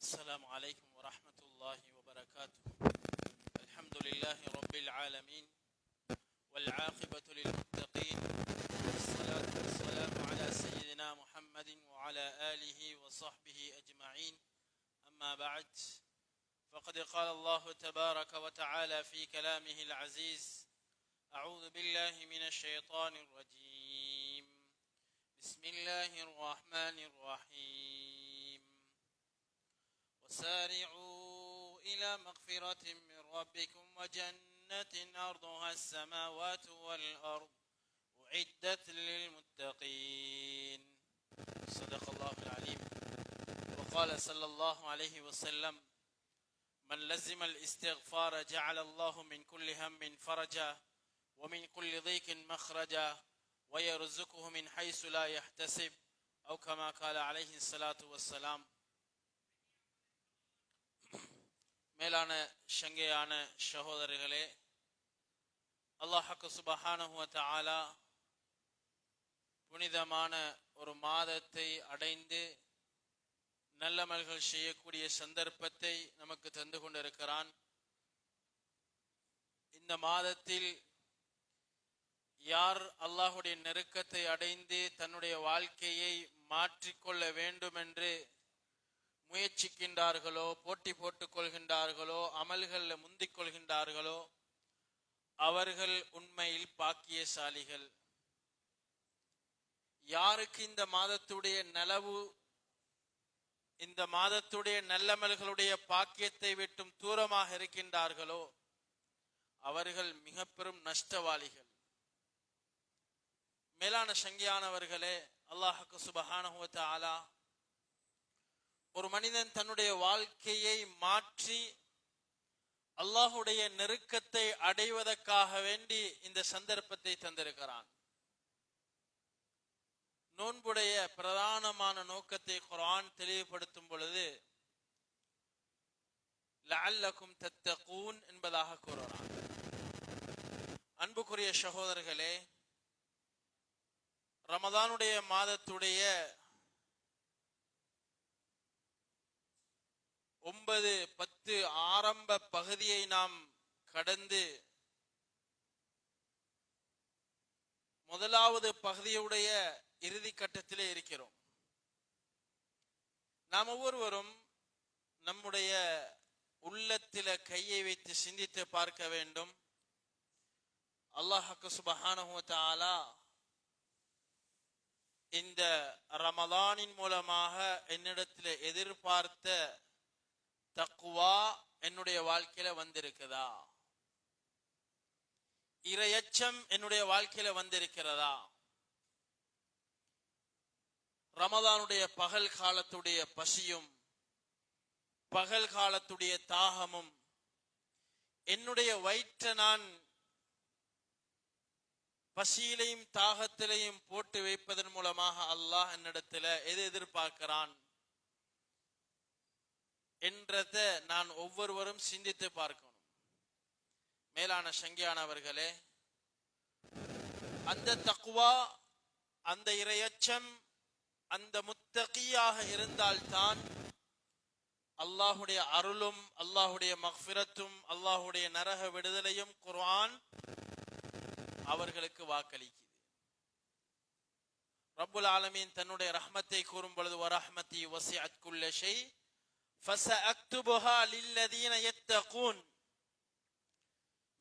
السلام عليكم ورحمة الله وبركاته. الحمد لله رب العالمين والعاقبة للمتقين والصلاة والسلام على سيدنا محمد وعلى آله وصحبه أجمعين. أما بعد فقد قال الله تبارك وتعالى في كلامه العزيز أعوذ بالله من الشيطان الرجيم. بسم الله الرحمن الرحيم. وسارعوا إلى مغفرة من ربكم وجنة أرضها السماوات والأرض أعدت للمتقين. صدق الله العليم. وقال صلى الله عليه وسلم من لزم الاستغفار جعل الله من كل هم فرجا ومن كل ضيق مخرجا ويرزقه من حيث لا يحتسب. أو كما قال عليه الصلاة والسلام மேலான சங்கையான சகோதரர்களே அல்லாஹக்கு சுபஹானஹுவ ஆலா புனிதமான ஒரு மாதத்தை அடைந்து நல்லமல்கள் செய்யக்கூடிய சந்தர்ப்பத்தை நமக்கு தந்து கொண்டிருக்கிறான். இந்த மாதத்தில் யார் அல்லாஹுடைய நெருக்கத்தை அடைந்து தன்னுடைய வாழ்க்கையை மாற்றிக்கொள்ள வேண்டும் என்று முயற்சிக்கின்றார்களோ போட்டி போட்டுக் கொள்கின்றார்களோ அமல்களில் முந்திக் கொள்கின்றார்களோ அவர்கள் உண்மையில் பாக்கியசாலிகள். யாருக்கு இந்த மாதத்துடைய நலவு இந்த மாதத்துடைய நல்லமல்களுடைய பாக்கியத்தை விட்டும் தூரமாக இருக்கின்றார்களோ அவர்கள் மிக பெரும் நஷ்டவாளிகள். மேலான சங்கியானவர்களே அல்லாஹுக்கு சுபஹானஹுவ ஆலா ஒரு மனிதன் தன்னுடைய வாழ்க்கையை மாற்றி அல்லாஹுடைய நெருக்கத்தை அடைவதற்காக வேண்டி இந்த சந்தர்ப்பத்தை தந்திருக்கிறான். நோன்புடைய பிரதானமான நோக்கத்தை குரான் தெளிவுபடுத்தும் பொழுது லஅல்லக்கும் தத்தகூன் என்பதாக கூறுகிறான். அன்புக்குரிய சகோதரர்களே ரமதானுடைய மாதத்துடைய ஒன்பது பத்து ஆரம்ப பகுதியை நாம் கடந்து முதலாவது பகுதியுடைய இறுதி கட்டத்திலே இருக்கிறோம். நாம் ஒவ்வொருவரும் நம்முடைய உள்ளத்தில கையை வைத்து சிந்தித்து பார்க்க வேண்டும். அல்லாஹக்கு சுபஹானஹுவத்தாலா இந்த ரமதானின் மூலமாக என்னிடத்தில் எதிர்பார்த்த தக்குவா என்னுடைய வாழ்க்கையில வந்திருக்குதா? இரையச்சம் என்னுடைய வாழ்க்கையில வந்திருக்கிறதா? ரமதானுடைய பகல் காலத்துடைய பசியும் பகல் காலத்துடைய தாகமும் என்னுடைய வயிற்ற நான் பசியிலையும் தாகத்திலையும் போட்டு வைப்பதன் மூலமாக அல்லாஹ் என்னிடத்துல எது எதிர்பார்க்கிறான்? என்றத நான் ஒவ்வொருவரும் சிந்தித்து பார்க்கணும். மேலான சங்கியானவர்களே அந்த தக்குவா அந்த இரையச்சம் அந்த முத்தகியாக இருந்தால்தான் அல்லாஹுடைய அருளும் அல்லாஹுடைய மஃபிரத்தும் அல்லாஹுடைய நரக விடுதலையும் குர்ஆன் அவர்களுக்கு வாக்களிக்குது. ரப்புல் ஆலமீன் தன்னுடைய ரஹ்மத்தை கூறும் பொழுது வரஹ்மதி வசிஅத் குல்ல ஷை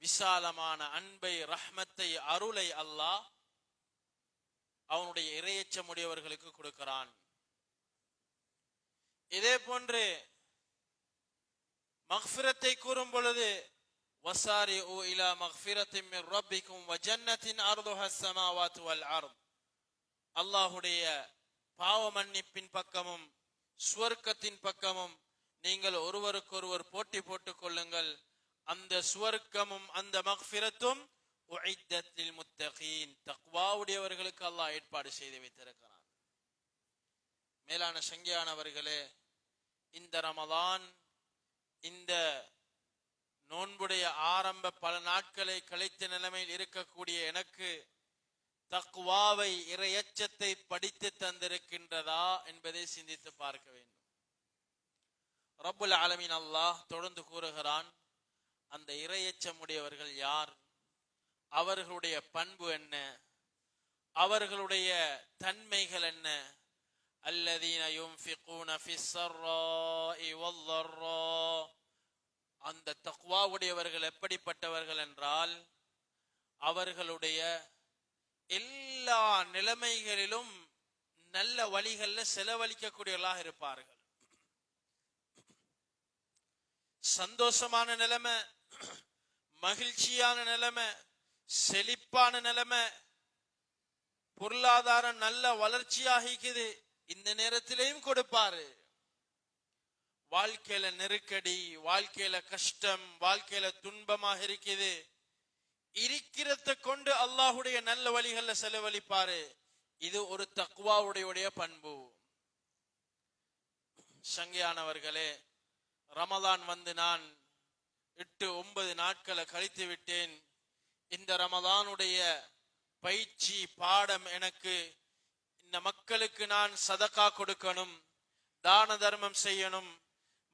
விசாலமான அன்பை ரஹ்மத்தை அருளை அல்லாஹ் அவனுடைய இரையச்சமுடையவர்களுக்கு கொடுக்கிறான். இதே போன்று மஹ்ஃபிரத்தை கூறும் பொழுது வசாரி ஓ இலா மக்ஃபிரத்தின் மிர் ரப்பிக்கும் வஜன்னத்தின் அர்துஹ ஸமாவாத்து வல் அர்த். அல்லாஹுடைய பாவ மன்னிப்பின் பக்கமும் சுவர்க்கத்தின் பக்கமும் நீங்கள் ஒருவருக்கொருவர் போட்டி போட்டுக் கொள்ளுங்கள். அந்த சுவர்க்கமும் அந்த மக்ஃபிரத்தும் உஐத்தத்தில் முத்தகீன். தக்வாவுடையவர்களுக்கு அல்லாஹ் ஏற்பாடு செய்து வைத்திருக்கிறான். மேலான சங்கியானவர்களே இந்த ரமதான் இந்த நோன்புடைய ஆரம்ப பல நாட்களை கழித்த நிலைமையில் இருக்கக்கூடிய எனக்கு தக்வாவை இரையச்சத்தை படித்து தந்திருக்கின்றதா என்பதை சிந்தித்து பார்க்க வேண்டும். ரப்புல் ஆலமின் அல்லாஹ் தொடர்ந்து கூறுகிறான் அந்த இரையச்சமுடையவர்கள் யார்? அவர்களுடைய பண்பு என்ன? அவர்களுடைய தன்மைகள் என்ன? அல்லதீன யுன்ஃபிகூன ஃபிஸ்ஸர்ராஇ வல்லர்ரா அந்த தக்வாவுடையவர்கள் எப்படிப்பட்டவர்கள் என்றால் அவர்களுடைய எல்லா நிலைமைகளிலும் நல்ல வழிகளில் செலவழிக்கக்கூடியவர்களாக இருப்பார்கள். சந்தோஷமான நிலைமை மகிழ்ச்சியான நிலைமை செழிப்பான நிலைமை பொருளாதாரம் நல்ல வளர்ச்சியாகிக்குது. இந்த நேரத்திலையும் கொடுப்பாரு. வாழ்க்கையில நெருக்கடி வாழ்க்கையில கஷ்டம் வாழ்க்கையில துன்பமாக இருக்குது. இருக்கிறத கொண்டு அல்லாஹுடைய நல்ல வழிகள்ல செலவழிப்பாரு. இது ஒரு தக்குவாவுடைய பண்பு. சங்கையானவர்களே ரமலான் வந்து நான் எட்டு ஒன்பது நாட்களை கழித்து விட்டேன். இந்த ரமலானுடைய பயிற்சி பாடம் எனக்கு இந்த மக்களுக்கு நான் சதக்கா கொடுக்கணும் தான தர்மம் செய்யணும்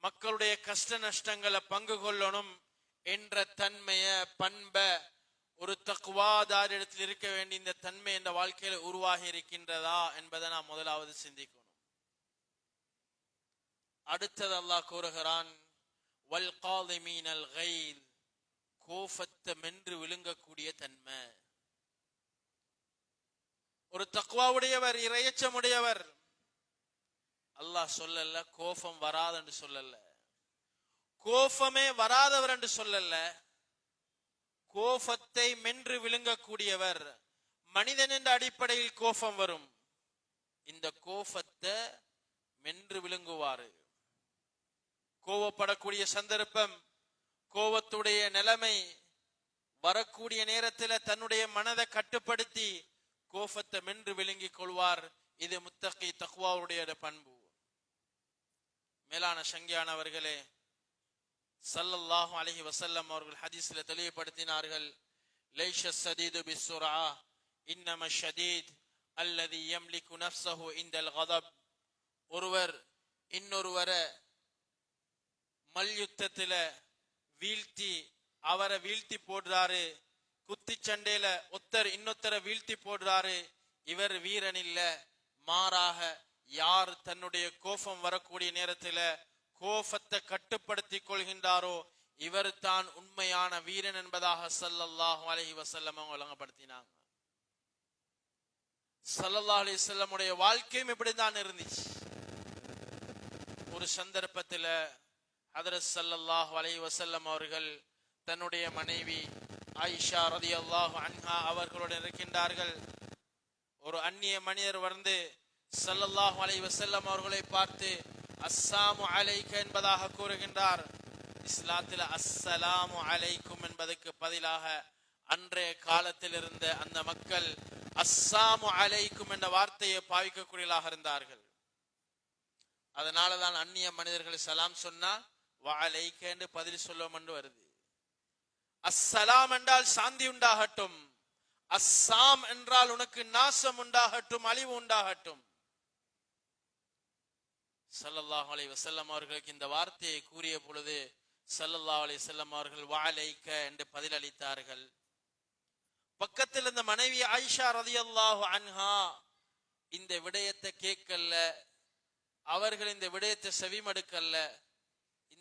மக்களுடைய கஷ்ட நஷ்டங்களை பங்கு கொள்ளணும் என்ற தன்மைய பண்ப ஒரு தக்குவாதாரிடத்தில் இருக்க வேண்டிய இந்த தன்மை என்ற வாழ்க்கையில உருவாகி இருக்கின்றதா என்பதை நான் முதலாவது சிந்திக்கணும். அடுத்தது அல்லாஹ் கூறுகிறான் வல் காலிமீனல் கைல் கோபத்தை மென்று விழுங்கக்கூடிய தன்மை. ஒரு தக்குவாவுடையவர் இரையச்சமுடையவர். அல்லாஹ் சொல்லல கோபம் வராது சொல்லல. கோபமே வராதவர் என்று சொல்லல. கோபத்தை மென்று விழுங்கக்கூடியவர். மனிதன் என்ற அடிப்படையில் கோபம் வரும். இந்த கோபத்தை மென்று விழுங்குவாரு. கோவப்படக்கூடிய சந்தர்ப்பம் கோபத்துடைய நிலைமை வரக்கூடிய நேரத்தில் தன்னுடைய மனதை கட்டுப்படுத்தி கோபத்தை மென்று விழுங்கிக் கொள்வார். இது முத்தகி தக்குவாவுடைய பண்பு. மேலான சங்கியானவர்களே சல்லல்லாஹு அலஹி வசல்லம் அவர்கள் ஹதீஸ்ல தெளிவுபடுத்தினார்கள். லைஷ சதீது பிஸ்ஸுரா இன்னம ஷதீத் அல்லதி யம்லிகு நஃப்ஸஹு இந்தல் கதப். ஒருவர் இன்னொருவரை மல்யுத்தத்துல வீழ்த்தி அவரை வீழ்த்தி போடுறாரு. குத்தி சண்டையில ஒத்தர் இன்னொத்தரை வீழ்த்தி போடுறாரு. இவர் வீரன் இல்ல. மாறாக யார் தன்னுடைய கோபம் வரக்கூடிய நேரத்துல கோபத்தை கட்டுப்படுத்திக் கொள்கின்றாரோ இவர் தான் உண்மையான வீரன் என்பதாக சல்லல்லாஹு அலஹி வசல்லம் அவங்க வழங்கப்படுத்தினாங்க சல்லல்லா அலி செல்லமுடைய வாழ்க்கையும் இப்படிதான் இருந்துச்சு. ஒரு சந்தர்ப்பத்துல ஹதரத் ஸல்லல்லாஹு அலை வசல்லம் அவர்கள் தன்னுடைய மனைவி ஆயிஷா அல்லாஹ் அன்ஹா அவர்களுடன் இருக்கின்றார்கள். ஒரு அந்நிய மனிதர் வந்து சல்லல்லாஹ் அலை வசல்லம் அவர்களை பார்த்து அஸ்ஸாமு அலைக்க என்பதாக கூறுகின்றார். இஸ்லாத்தில் அஸ்ஸலாமு அலைக்கும் என்பதற்கு பதிலாக அன்றைய காலத்தில் இருந்த அந்த மக்கள் அஸ்ஸாமு அலைக்கும் என்ற வார்த்தையை பாவிக்கக்கூடியலாக இருந்தார்கள். அதனாலதான் அந்நிய மனிதர்கள் சலாம் சொன்னா வலைக்க என்று பதில் சொல்லும் என்று வருது. அஸ்ஸலாம் என்றால் சாந்தி உண்டாகட்டும். அஸ்ஸாம் என்றால் உனக்கு நாசம் உண்டாகட்டும் அழிவு உண்டாகட்டும். சல்லல்லாஹ் அலி வசல்லம் அவர்களுக்கு இந்த வார்த்தையை கூறிய பொழுது சல்லல்லாஹு அலி செல்லம் அவர்கள் வாழைக்க என்று பதிலளித்தார்கள். பக்கத்தில் இருந்த மனைவி ஆயிஷா ரலியல்லாஹு அன்ஹா இந்த விடயத்தை கேட்கல. அவர்கள் இந்த விடயத்தை செவிமடுக்கல்ல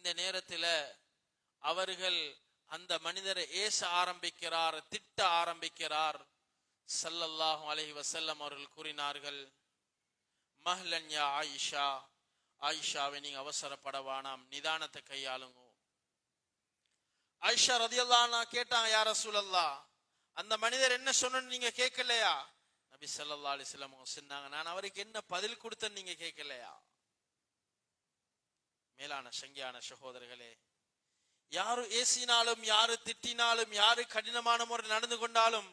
இந்த நேரத்தில் அவர்கள் அந்த மனிதரை ஏச ஆரம்பிக்கிறார் திட்ட ஆரம்பிக்கிறார். சல்லல்லாஹும் அலஹி வசல்லம் அவர்கள் கூறினார்கள் மஹ்லன் யா ஆயிஷா ஆயிஷாவை நீங்க அவசரப்பட வேணாம் நிதானத்தை கையாளுங்க. ஆயிஷா ரதியல்லா கேட்டாங்க யார சூழல்லா அந்த மனிதர் என்ன சொன்னு நீங்க கேட்கலையா? நபி சல்லா அலிஸ்லாம் சொன்னாங்க நான் அவருக்கு என்ன பதில் கொடுத்தேன்னு நீங்க கேட்கலையா? மேலான சங்கியான சகோதரர்களே யாரு ஏசினாலும் யாரு திட்டினாலும் யாரு கடினமான முறை நடந்து கொண்டாலும்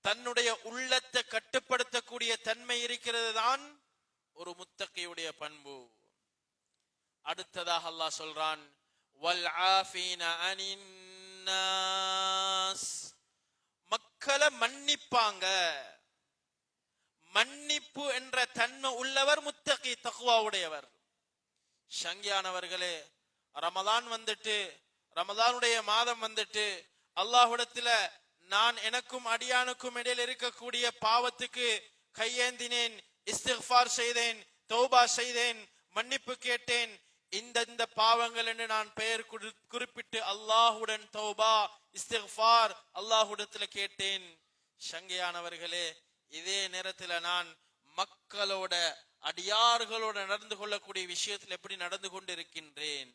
தன்னுடைய உள்ளத்தை கட்டுப்படுத்தக்கூடிய தன்மை இருக்கிறது தான் ஒரு முத்தகையுடைய பண்பு. அடுத்ததாக அல்லாஹ் சொல்றான் வல் மக்களை மன்னிப்பாங்க. மன்னிப்பு என்ற தன்மை உள்ளவர் முத்தகி தகுவாவுடையவர். சங்கியானவர்களே ரமதான் வந்துட்டு ரமதானுடைய மாதம் வந்துட்டு அல்லாஹுடத்துல நான் எனக்கும் அடியானுக்கும் இடையில் இருக்கக்கூடிய பாவத்துக்கு கையேந்தினேன் இஸ்திஃபார் செய்தேன் தௌபா செய்தேன் மன்னிப்பு கேட்டேன். இந்த இந்த பாவங்கள் என்று நான் பெயர் குறிப்பிட்டு அல்லாஹுடன் தௌபா இஸ்திஃபார் அல்லாஹுடத்துல கேட்டேன். சங்கையானவர்களே இதே நேரத்துல நான் மக்களோட அடியார்களோட நடந்து கொள்ளக்கூடிய விஷயத்தில் எப்படி நடந்து கொண்டிருக்கின்றேன்?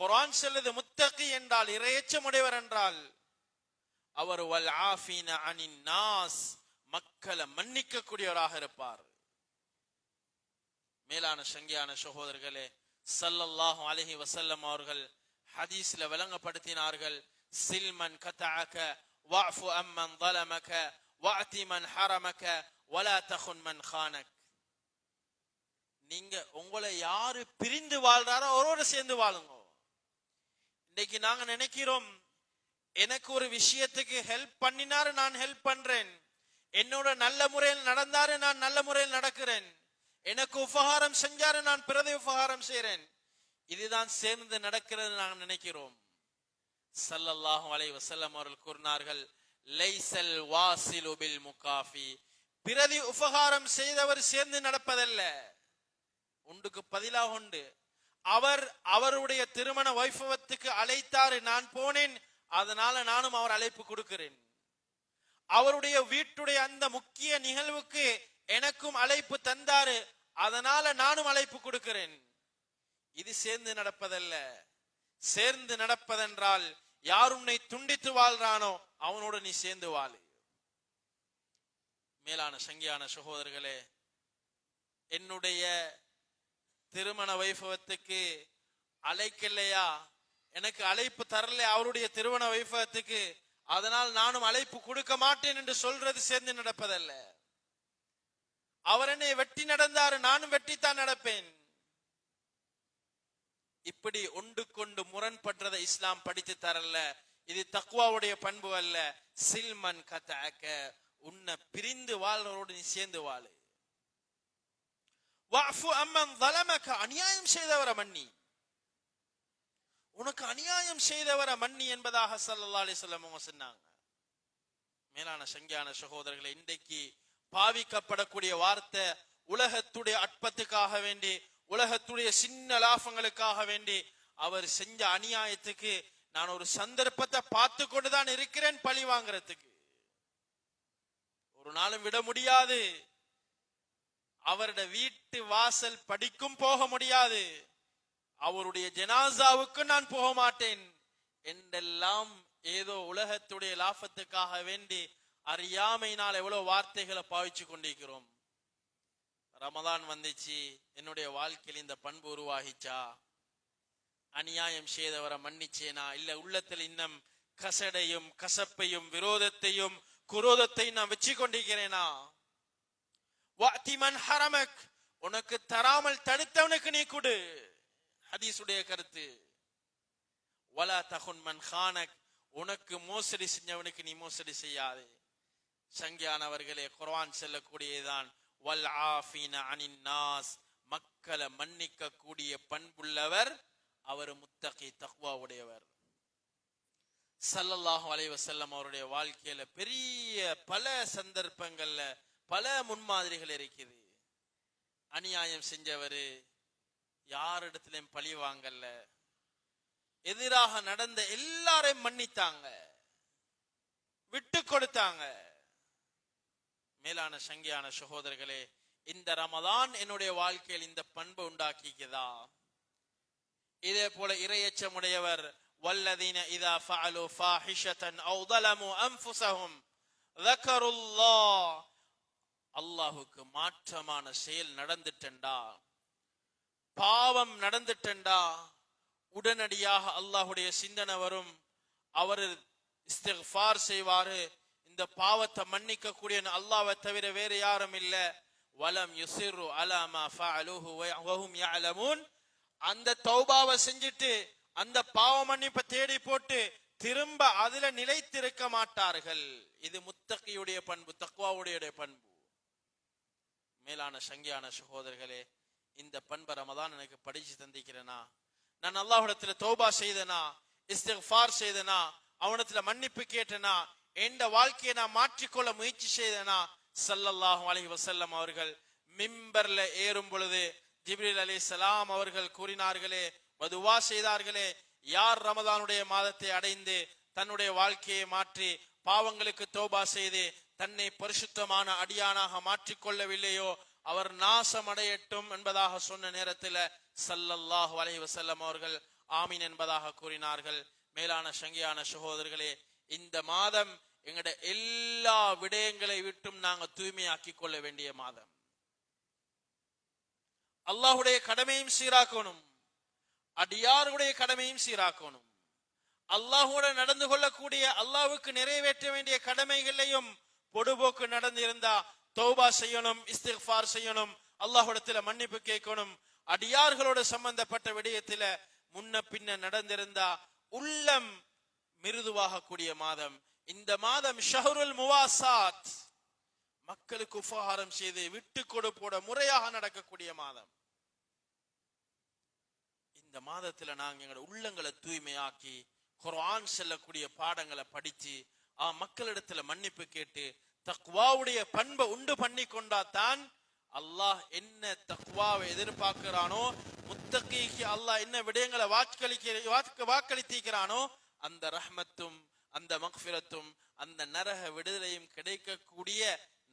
குரான் செல்லது முத்தகி என்றால் இரையச்சமுடையவர் என்றால். அவர் வல் ஆஃபின அனின் நாஸ். மக்களை மன்னிக்கக்கூடியவராக இருப்பார். மேலான சங்கியான சகோதரர்களே சல்லல்லாஹு அலஹி வசல்லம் அவர்கள் ஹதீஸ்ல விளங்கப்படுத்தினார்கள் சில்மன் கத்தாக்க வாஃபு அம்மன் வலமக வாத்தி மன் ஹரமக வலா தகுன் மன் ஹானக். நீங்க உங்களை யாரு பிரிந்து வாழ்றாரோ அவரோட சேர்ந்து வாழுங்க. இன்னைக்கு நாங்க நினைக்கிறோம் எனக்கு ஒரு விஷயத்துக்கு ஹெல்ப் பண்ணினாரு நான் ஹெல்ப் பண்றேன். என்னோட நல்ல முறையில் நடந்தாரு நான் நல்ல முறையில் நடக்கிறேன். எனக்கு உபகாரம் செஞ்சாரு நான் பிறதை உபகாரம் செய்யறேன் இதுதான் சேர்ந்து நடக்கிறது நாங்கள் நினைக்கிறோம். சல்லல்லாஹும் அலை வசல்லம் அவர்கள் கூறினார்கள் லைசல் வாசிலு பில் முகாஃபி. பிரதி உபகாரம் செய்தவர் சேர்ந்து நடப்பதல்ல. உண்டுக்கு பதிலாக உண்டு. அவர் அவருடைய திருமண வைபவத்துக்கு அழைத்தாரு நான் போனேன் அதனால நானும் அவர் அழைப்பு கொடுக்கிறேன். அவருடைய வீட்டுடைய அந்த முக்கிய நிகழ்வுக்கு எனக்கும் அழைப்பு தந்தாரு அதனால நானும் அழைப்பு கொடுக்கிறேன். இது சேர்ந்து நடப்பதல்ல. சேர்ந்து நடப்பதென்றால் யார் உன்னை துண்டித்து வாழ்றானோ அவனோட நீ சேர்ந்து வாழு. மேலான சங்கியான சகோதரர்களே என்னுடைய திருமண வைபவத்துக்கு அழைக்கலையா? எனக்கு அழைப்பு தரல அவருடைய திருமண வைபவத்துக்கு. அதனால் நானும் அழைப்பு கொடுக்க மாட்டேன் என்று சொல்றது சேர்ந்து நடப்பதல்ல. அவர் என்னை வெட்டி நடந்தாரு நானும் வெட்டித்தான் நடப்பேன். இப்படி ஒன்று கொண்டு முரண்படுறதை இஸ்லாம் படித்து தரல. இது தக்குவாவுடைய பண்பு அல்ல. சில்மன் கத்தாக்க உன்னை பிரிந்து வாழ்றவரோடு நீ சேர்ந்து வாழு. அநியாயம் செய்தவர மன்னி. உனக்கு அநியாயம் செய்தவர மன்னி என்பதாக சல்லா அலி சொல்லமவங்க சொன்னாங்க. மேலான சங்கியான சகோதரர்களை இன்றைக்கு பாவிக்கப்படக்கூடிய வார்த்தை உலகத்துடைய அற்பத்துக்காக வேண்டி உலகத்துடைய சின்ன லாபங்களுக்காக வேண்டி அவர் செஞ்ச அநியாயத்துக்கு நான் ஒரு சந்தர்ப்பத்தை பார்த்து கொண்டுதான் இருக்கிறேன் பழி வாங்குறதுக்கு. ஒரு நாளும் விட முடியாது. அவருடைய வீட்டு வாசல் படிக்கும் போக முடியாது. அவருடைய ஜனாசாவுக்கு நான் போக மாட்டேன். என்றெல்லாம் ஏதோ உலகத்துடைய லாபத்துக்காக வேண்டி அறியாமையினால் எவ்வளவு வார்த்தைகளை பாவிச்சு கொண்டிருக்கிறோம். ரமதான் வந்துச்சு. என்னுடைய வாழ்க்கையில் இந்த பண்பு உருவாகிச்சா? அநியாயம் செய்தவரை மன்னிச்சேனா? இல்ல உள்ளத்தில் இன்னும் கசடையும் கசப்பையும் விரோதத்தையும் குரோதத்தையும் நான் வச்சு கொண்டிருக்கிறேனா வாத்திமன் ஹரமக். உனக்கு தராமல் தடுத்தவனுக்கு நீ கொடு. ஹதீசுடைய கருத்து. வலா தகுன்மன் ஹானக். உனக்கு மோசடி செஞ்சவனுக்கு நீ மோசடி செய்யாதே. சங்கியானவர்களே குர்வான் செல்லக்கூடியதான் வல் ஆஃபீன அனின் நாஸ் மக்களை மன்னிக்க கூடிய பண்புள்ளவர் அவர் முத்தகி தக்வா உடையவர் சல்லல்லாஹு அலைஹி அவருடைய வாழ்க்கையில பெரிய பல சந்தர்ப்பங்கள்ல பல முன்மாதிரிகள் இருக்குது. அநியாயம் செஞ்சவரு யாரிடத்திலையும் பழி வாங்கல்ல எதிராக நடந்த எல்லாரையும் மன்னித்தாங்க. விட்டு கொடுத்தாங்க. மேலான சங்கியான சகோதரர்களே இந்த ரமதான் என்னுடைய வாழ்க்கையில் இந்த பண்பு உண்டாக்கிக்குதா இதே போல இரையச்சமுடையவர் والذين إذا فعلوا فاحشة أو ظلموا أنفسهم ذكروا الله அல்லாஹுக்கு மாற்றமான செயல் நடந்துட்டண்டா பாவம் நடந்துட்டண்டா உடனடியாக அல்லாஹுடைய சிந்தனை வரும் அவர் இஸ்திஃபார் செய்வாரு இந்த பாவத்தை மன்னிக்க கூடிய அல்லாவை தவிர வேற யாரும் இல்ல. வலம் யுசிரு அலாமா ஃபஅலுஹு யஅலமூன். அந்த தௌபாவை செஞ்சுட்டு அந்த பாவ மன்னிப்பை தேடி போட்டு திரும்ப அதுல நிலைத்திருக்க மாட்டார்கள். இது முத்தகியுடைய பண்பு தக்குவாவுடைய பண்பு. மேலான சங்கியான சகோதரர்களே இந்த பண்பை ரமதான் எனக்கு படிச்சு தந்திக்கிறேனா? நான் அல்லாஹிடத்துல தௌபா செய்தனா? இஸ்திஃபார் செய்தனா? அவனத்துல மன்னிப்பு கேட்டனா? எந்த வாழ்க்கையை நான் மாற்றிக்கொள்ள முயற்சி செய்தனா ஸல்லல்லாஹு அலஹி வசல்லம் அவர்கள் மிம்பர்ல ஏறும் பொழுது அலி சலாம் அவர்கள் கூறினார்களே மதுவா செய்தார்களே யார் ரமதானுடைய மாதத்தை அடைந்து தன்னுடைய வாழ்க்கையை மாற்றி பாவங்களுக்கு தோபா செய்து தன்னை பரிசுத்தமான அடியானாக மாற்றிக்கொள்ளவில்லையோ அவர் நாசம் அடையட்டும் என்பதாக சொன்ன நேரத்தில் சல்லல்லாஹு அலைஹி வஸல்லம் அவர்கள் ஆமீன் என்பதாக கூறினார்கள். மேலான சங்கியான சகோதரர்களே இந்த மாதம் எங்கட எல்லா விடயங்களை விட்டும் நாங்க தூய்மையாக்கி கொள்ள வேண்டிய மாதம். அல்லாஹுடைய கடமையும் சீராக்கணும். அடியாருடைய கடமையும் சீராக்கணும். அல்லாஹோட நடந்து கொள்ளக்கூடிய அல்லாவுக்கு நிறைவேற்ற வேண்டிய கடமைகளையும் பொடுபோக்கு நடந்திருந்தா தௌபா செய்யணும் இஸ்திஃபார் செய்யணும் அல்லாஹுடத்துல மன்னிப்பு கேட்கணும். அடியார்களோட சம்பந்தப்பட்ட விடயத்துல முன்ன பின்ன நடந்திருந்தா உள்ளம் மிருதுவாக கூடிய மாதம். இந்த மாதம் ஷஹருல் முவாசாத் மக்களுக்கு உபகாரம் செய்து விட்டு கொடுப்போட முறையாக நடக்கக்கூடிய மாதம். இந்த மாதத்துல நாங்க எங்களோட உள்ளங்களை தூய்மையாக்கி குரான் செல்லக்கூடிய பாடங்களை படிச்சு ஆ மக்களிடத்துல மன்னிப்பு கேட்டு தக்வாவுடைய பண்பை உண்டு பண்ணி கொண்டா தான் அல்லாஹ் என்ன தக்வாவை எதிர்பார்க்கிறானோ முத்தகிக்கு அல்லாஹ் என்ன விடயங்களை வாக்களிக்க வாக்களித்திருக்கிறானோ அந்த ரஹ்மத்தும் அந்த மக்ஃபிரத்தும் அந்த நரக விடுதலையும் கிடைக்கக்கூடிய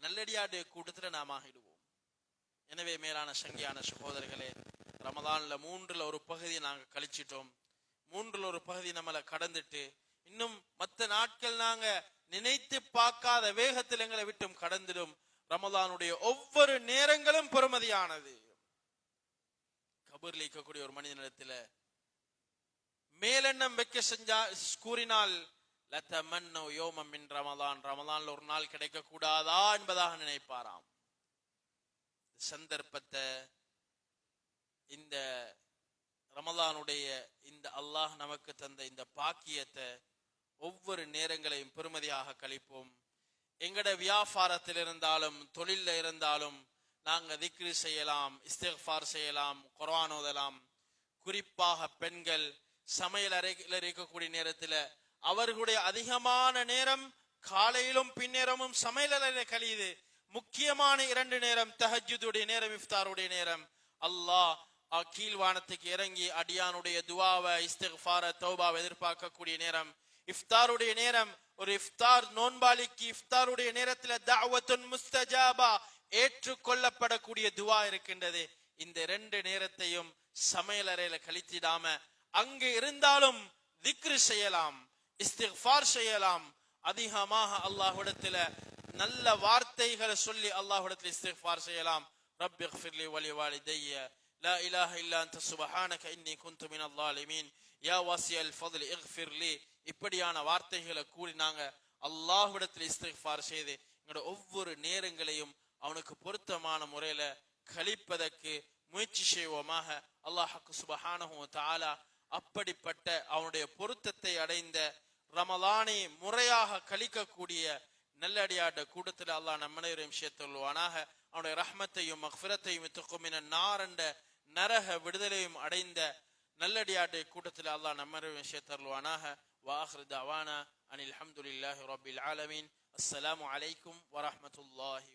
நல்லடியாடைய கூட்டத்துல நாம் ஆகிடுவோம். எனவே மேலான சங்கியான சகோதரர்களே ரமதான்ல மூன்றுல ஒரு பகுதியை நாங்க கழிச்சிட்டோம். மூன்றுல ஒரு பகுதி நம்மளை கடந்துட்டு இன்னும் மத்த நாட்கள் நாங்க நினைத்து பார்க்காத வேகத்தில் எங்களை விட்டும் கடந்திடும். ரமதானுடைய ஒவ்வொரு நேரங்களும் பெருமதியானது கபூர்ல இருக்கக்கூடிய ஒரு மனிதனிடத்துல மேலெண்ணம் வைக்க செஞ்சா கூறினால் லத்தமன்னோ யோமம் மின் ரமதான் ரமதான்ல ஒரு நாள் கிடைக்க கூடாதா என்பதாக நினைப்பாராம். சந்தர்ப்பத்தை இந்த ரமலானுடைய இந்த அல்லாஹ் நமக்கு தந்த இந்த பாக்கியத்தை ஒவ்வொரு நேரங்களையும் பெருமதியாக கழிப்போம். எங்கட வியாபாரத்தில் இருந்தாலும் தொழில்ல இருந்தாலும் நாங்க திக்ரி செய்யலாம் இஸ்திஃபார் செய்யலாம் குரான் ஓதலாம். குறிப்பாக பெண்கள் சமையல் அறையில் இருக்கக்கூடிய நேரத்துல அவர்களுடைய அதிகமான நேரம் காலையிலும் பின்னேரமும் சமையலறையில கழியுது. முக்கியமான இரண்டு நேரம் தஹஜுடைய நேரம் இஃப்தாருடைய நேரம். அல்லாஹ் கீழ்வானத்துக்கு இறங்கி அடியானுடைய துவாவை இஸ்திஃபார தௌபாவை எதிர்பார்க்கக்கூடிய நேரம். இஃப்தாருடைய நேரம் ஒரு இஃப்தார் நோன்பாளிக்கு இஃப்தாருடைய நேரத்துல தாவத்துன் முஸ்தஜாபா ஏற்றுக்கொள்ளப்படக்கூடிய துவா இருக்கின்றது. இந்த ரெண்டு நேரத்தையும் சமையல் அறையில கழித்திடாம அங்கு இருந்தாலும் திக்ரு செய்யலாம். இஸ்திஃபார் செய்யலாம் அதிகமாக அல்லாஹ்விடத்துல நல்ல வார்த்தைகளை சொல்லி அல்லாஹ்விடத்துல இஸ்திஃபார் செய்யலாம் رب اغفر لي ولوالدي لا إله إلا أنت سبحانك إني كنت من الظالمين يا واسع الفضل اغفر لي இப்படியான வார்த்தைகளை கூறி நாங்க அல்லாஹ்விடத்தில் இஸ்திஃபார் செய்து எங்களோட ஒவ்வொரு நேரங்களையும் அவனுக்கு பொருத்தமான முறையில கழிப்பதற்கு முயற்சி செய்வோமாக அல்லாஹ்க்கு சுபஹானஹு வ தஆலா அப்படிப்பட்ட அவனுடைய பொருத்தத்தை அடைந்த ரமலானை முறையாக கழிக்கக்கூடிய நல்லடியாட்ட கூட்டத்தில் அல்லாஹ் நம்மனைவரையும் சேர்த்துள்வானாக அவனுடைய ரஹ்மத்தையும் மஹ்ஃபிரத்தையும் துக்குமின நாரண்ட நரக விடுதலையும் அடைந்த நல்லடியாட்டை கூட்டத்தில் அல்லாஹ் நம்மனைவரையும் சேர்த்தருள்வானாக வாஹ்ரு தவானா அனில் அஹமதுல்லாஹி ரபில் ஆலமீன். அஸ்ஸலாமு அலைக்கும் வரஹ்மத்துல்லாஹி